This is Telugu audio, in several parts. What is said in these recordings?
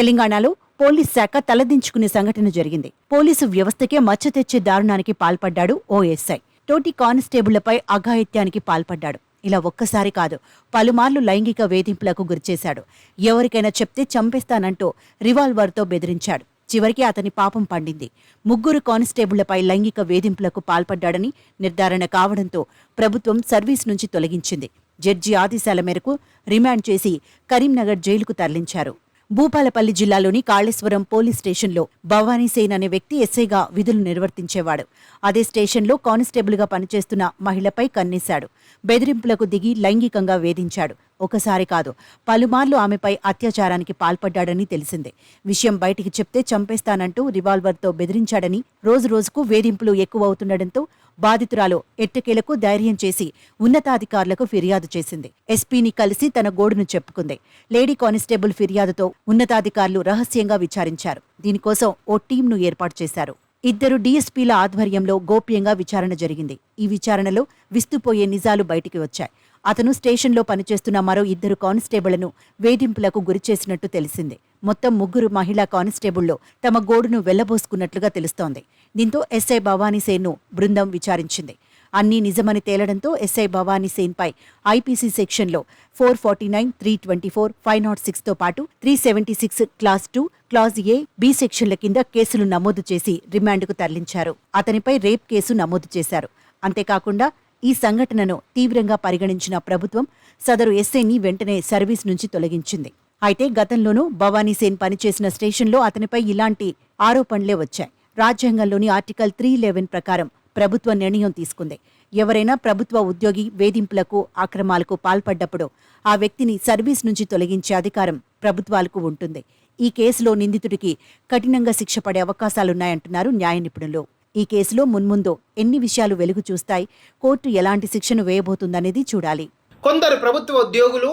తెలంగాణలో పోలీస్ శాఖ తలదించుకునే సంఘటన జరిగింది. పోలీసు వ్యవస్థకే మచ్చ తెచ్చే దారుణానికి పాల్పడ్డాడు ఓ ఎస్ఐ తోటి కానిస్టేబుళ్ళపై అఘాయిత్యానికి పాల్పడ్డాడు. ఇలా ఒక్కసారి కాదు పలుమార్లు లైంగిక వేధింపులకు గురిచేశాడు. ఎవరికైనా చెప్తే చంపేస్తానంటూ రివాల్వర్తో బెదిరించాడు. చివరికి అతని పాపం పండింది. ముగ్గురు కానిస్టేబుళ్ళపై లైంగిక వేధింపులకు పాల్పడ్డాడని నిర్ధారణ కావడంతో ప్రభుత్వం సర్వీస్ నుంచి తొలగించింది. జడ్జి ఆదేశాల మేరకు రిమాండ్ చేసి కరీంనగర్ జైలుకు తరలించారు. భూపాలపల్లి జిల్లాలోని కాళేశ్వరం పోలీస్ స్టేషన్లో భవానీ సేన్ అనే వ్యక్తి ఎస్ఐగా విధులు నిర్వర్తించేవాడు. అదే స్టేషన్లో కానిస్టేబుల్గా పనిచేస్తున్న మహిళపై కన్నేశాడు. బెదిరింపులకు దిగి లైంగికంగా వేధించాడు. ఒకసారి కాదు పలుమార్లు ఆమెపై అత్యాచారానికి పాల్పడ్డాడని తెలిసిందే. విషయం బయటికి చెప్తే చంపేస్తానంటూ రివాల్వర్తో బెదిరించాడని రోజు రోజుకు వేధింపులు ఎక్కువవుతుండటంతో బాధితురాలు ఎట్టకేలకు ధైర్యం చేసి ఉన్నతాధికారులకు ఫిర్యాదు చేసింది. ఎస్పీని కలిసి తన గోడును చెప్పుకుంది. లేడీ కానిస్టేబుల్ ఫిర్యాదుతో ఉన్నతాధికారులు రహస్యంగా విచారించారు. దీనికోసం ఓ టీంను ఏర్పాటు చేశారు. ఇద్దరు డీఎస్పీల ఆధ్వర్యంలో గోప్యంగా విచారణ జరిగింది. ఈ విచారణలో విస్తుపోయే నిజాలు బయటికి వచ్చాయి. అతను స్టేషన్లో పనిచేస్తున్న మరో ఇద్దరు కానిస్టేబుళ్ళను వేధింపులకు గురిచేసినట్టు తెలిసింది. మొత్తం ముగ్గురు మహిళా కానిస్టేబుళ్ళు తమ గోడును వెళ్ళబోసుకున్నట్లుగా తెలుస్తోంది. దీంతో ఎస్ఐ భవానీసేన్ను బృందం విచారించింది. అన్నీ నిజమని తేలడంతో ఎస్ఐ భవానీసేన్పై ఐపీసీ సెక్షన్లో four forty nine three twenty four five not సిక్స్తో పాటు three seventy six class two clause A B సెక్షన్ల కింద కేసులు నమోదు చేసి రిమాండ్కు తరలించారు. అతనిపై రేప్ కేసు నమోదు చేశారు. అంతేకాకుండా ఈ సంఘటనను తీవ్రంగా పరిగణించిన ప్రభుత్వం సదరు ఎస్ఐని వెంటనే సర్వీస్ నుంచి తొలగించింది. అయితే గతంలోనూ భవానీ సేన్ పనిచేసిన స్టేషన్లో అతనిపై ఇలాంటి ఆరోపణలే వచ్చాయి. రాజ్యాంగంలోని ఆర్టికల్ త్రీ లెవెన్ ప్రకారం ప్రభుత్వ నిర్ణయం తీసుకుంది. ఎవరైనా ప్రభుత్వ ఉద్యోగి వేధింపులకు అక్రమాలకు పాల్పడ్డప్పుడు ఆ వ్యక్తిని సర్వీస్ నుంచి తొలగించే అధికారం ప్రభుత్వాలకు ఉంటుంది. ఈ కేసులో నిందితుడికి కఠినంగా శిక్ష పడే అవకాశాలున్నాయంటున్నారు న్యాయ నిపుణులు ఈ కేసులో మున్ముందు ఎన్ని విషయాలు వెలుగు చూస్తాయి కోర్టు ఎలాంటి శిక్షను వేయబోతుందనేది చూడాలి. కొందరు ప్రభుత్వ ఉద్యోగులు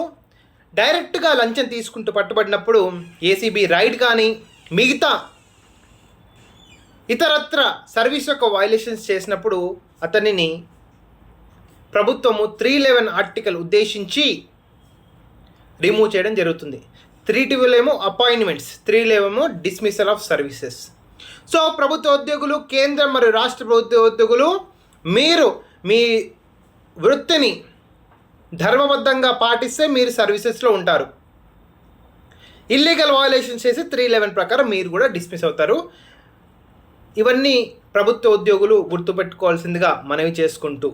డైరెక్ట్గా లంచం తీసుకుంటూ పట్టుబడినప్పుడు ఏసీబీ రైడ్ కానీ మిగతా ఇతరత్ర సర్వీస్ యొక్క వైలేషన్స్ చేసినప్పుడు అతనిని ప్రభుత్వము త్రీ లెవెన్ ఆర్టికల్ ఉద్దేశించి రిమూవ్ చేయడం జరుగుతుంది. త్రీ ట్వెల్వ్ ఏమో అపాయింట్మెంట్స్ త్రీ ఏమో డిస్మిసల్ ఆఫ్ సర్వీసెస్. సో ప్రభుత్వ ఉద్యోగులు కేంద్ర మరియు రాష్ట్ర ప్రభుత్వ ఉద్యోగులు మీరు మీ వృత్తిని ధర్మబద్ధంగా పాటిస్తే మీరు సర్వీసెస్లో ఉంటారు. ఇల్లీగల్ వయలేషన్ చేసి త్రీ లెవెన్ ప్రకారం మీరు కూడా డిస్మిస్ అవుతారు. ఇవన్నీ ప్రభుత్వ ఉద్యోగులు గుర్తుపెట్టుకోవాల్సిందిగా మనవి చేసుకుంటూ